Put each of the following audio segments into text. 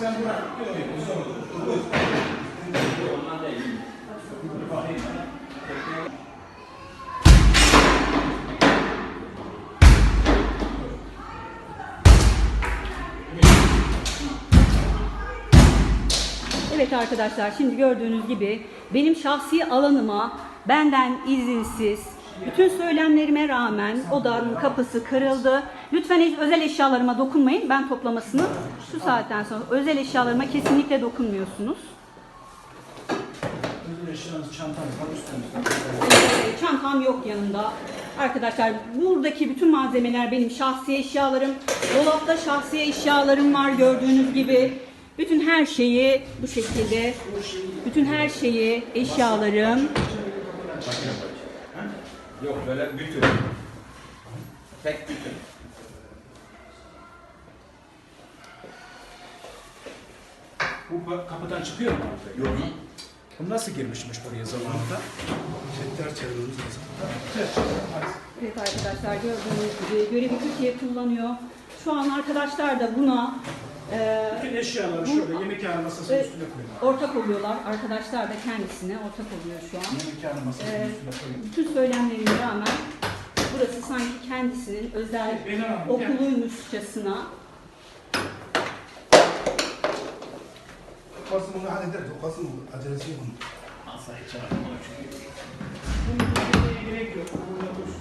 Sen bırak. Yok. Zor. Evet arkadaşlar şimdi gördüğünüz gibi benim şahsi alanıma benden izinsiz bütün söylemlerime rağmen odanın kapısı kırıldı. Lütfen özel eşyalarıma dokunmayın. Ben toplamasını şu saatten sonra özel eşyalarıma kesinlikle dokunmuyorsunuz. Özel eşyanız, çantanız var üstünüzde. Çantam yok yanımda. Arkadaşlar buradaki bütün malzemeler benim şahsi eşyalarım. Dolapta şahsi eşyalarım var gördüğünüz gibi. Bütün her şeyi bu şekilde, bütün her şeyi, eşyalarım. Yok böyle bütün. Tek bütün. Bu kapıdan çıkıyor mu? Yok. Bu nasıl girmişmiş buraya zamanında? Ters çevirmemiz lazım. Evet arkadaşlar gördüğünüz gibi görevi Türkiye kullanıyor. Şu an arkadaşlar da buna e, eşyaları şöyle yemekhane masasının Evet. üstüne koyuyor. ortak oluyorlar. Arkadaşlar da kendisine ortak oluyor şu an. Yemekhane masasının Ee, üstüne koyuyor. bütün söylemlerime rağmen burası sanki kendisinin özel Beni alın, gel. okuluymuşçasına Kasım bunu halleder. O Kasım acelesi yok. Masayı çağırma çünkü. Bunun gerek yok. Burada dursun.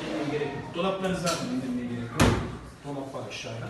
İndirmeye gerek yok. Dolapları zaten indirmeye gerek yok. Dolap var aşağıya.